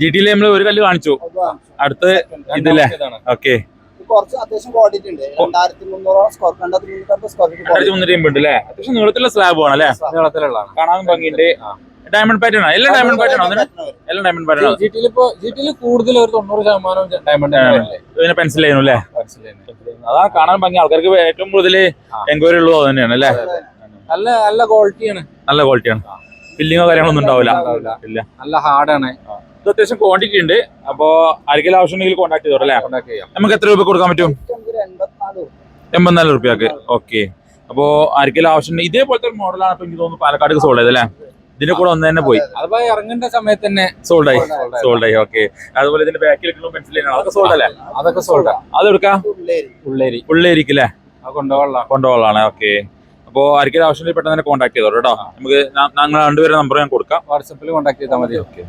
G ടിയിൽ നമ്മൾ ഒരു കല്ല് കാണിച്ചു. അടുത്ത് ഇതല്ലേ? ഓക്കെ. കുറച്ച് അത്യാവശ്യം നീളത്തിലുള്ള സ്ലാബ് ആണ് അല്ലേ? നീളത്തിലുള്ളതാണ്. കാണാൻ ഭംഗിയുണ്ട്. ഡയമണ്ട് പാറ്റേൺ ആണ്. എല്ലാം ഡയമണ്ട് പാറ്റേൺ ആണ് എല്ലാം ഡയമണ്ട് പാറ്റേൺ ആണ്. ജി ടിയിൽ ഇപ്പൊ ജി ടിയിൽ കൂടുതൽ ഒരു തൊണ്ണൂറ് ശതമാനം ഡയമണ്ട് പിന്നെ പെൻസിൽ ചെയ്യുന്നു അല്ലേ? അതാണ് കാണാൻ ഭംഗി. ആൾക്കാർക്ക് ഏറ്റവും കൂടുതൽ എൻക്വയറി ഉള്ളത് അത് തന്നെയാണ് അല്ലേ? നല്ല നല്ല ക്വാളിറ്റിയാണ് നല്ല ക്വാളിറ്റിയാണ് ഫില്ലിങ്ങോ കാര്യങ്ങളൊന്നും ഉണ്ടാവില്ല. ഉണ്ടാവില്ല. ഇല്ല. നല്ല ഹാർഡാണ് ഇത് അത്യാവശ്യം ക്വാണ്ടിറ്റി ഉണ്ട്. അപ്പോ ആർക്കെങ്കിലും ആവശ്യമുണ്ടെങ്കിൽ കോൺടാക്ട് ചെയ്തോ അല്ലേ? നമുക്ക് എത്ര രൂപ കൊടുക്കാൻ പറ്റും? എൺപത്തിനാല് റുപ്യക്ക് ഓക്കെ അപ്പോ ആർക്കെങ്കിലും ആവശ്യം ഇതേപോലത്തെ ഒരു മോഡലാണ് ഇപ്പൊ എനിക്ക് തോന്നുന്നു പാലക്കാട് സോൾഡ് ആയത് അല്ലേ? ഇതിന്റെ കൂടെ ഒന്ന് തന്നെ പോയി. ഇറങ്ങേണ്ട സമയത്ത് തന്നെ സോൾഡ് ആയി. സോൾഡ് ആയി. ഓക്കെ അതുപോലെ ഇതിന്റെ ബാക്കിൽ പെൻസിൽ അതൊക്കെ സോൾഡ് അല്ലേ? അതൊക്കെ സോൾഡാ അത് എടുക്കാം ഉള്ളേരി. ഉള്ളേരി. ഉള്ളേരിക്കില്ലേ കൊണ്ടുപോകാനുള്ള. കൊണ്ടുപോകാനാണ് ഓക്കെ അപ്പോ ആർക്കെങ്കിലും ആവശ്യമുണ്ടെങ്കിൽ പെട്ടെന്ന് തന്നെ കോൺടാക്ട് ചെയ്തോളൂ കേട്ടോ. നമുക്ക് ഞങ്ങൾ രണ്ടുപേരുടെ നമ്പർ ഞാൻ കൊടുക്കാം. വാട്സപ്പിൽ കോൺടാക്ട് ചെയ്താൽ മതി. ഓക്കെ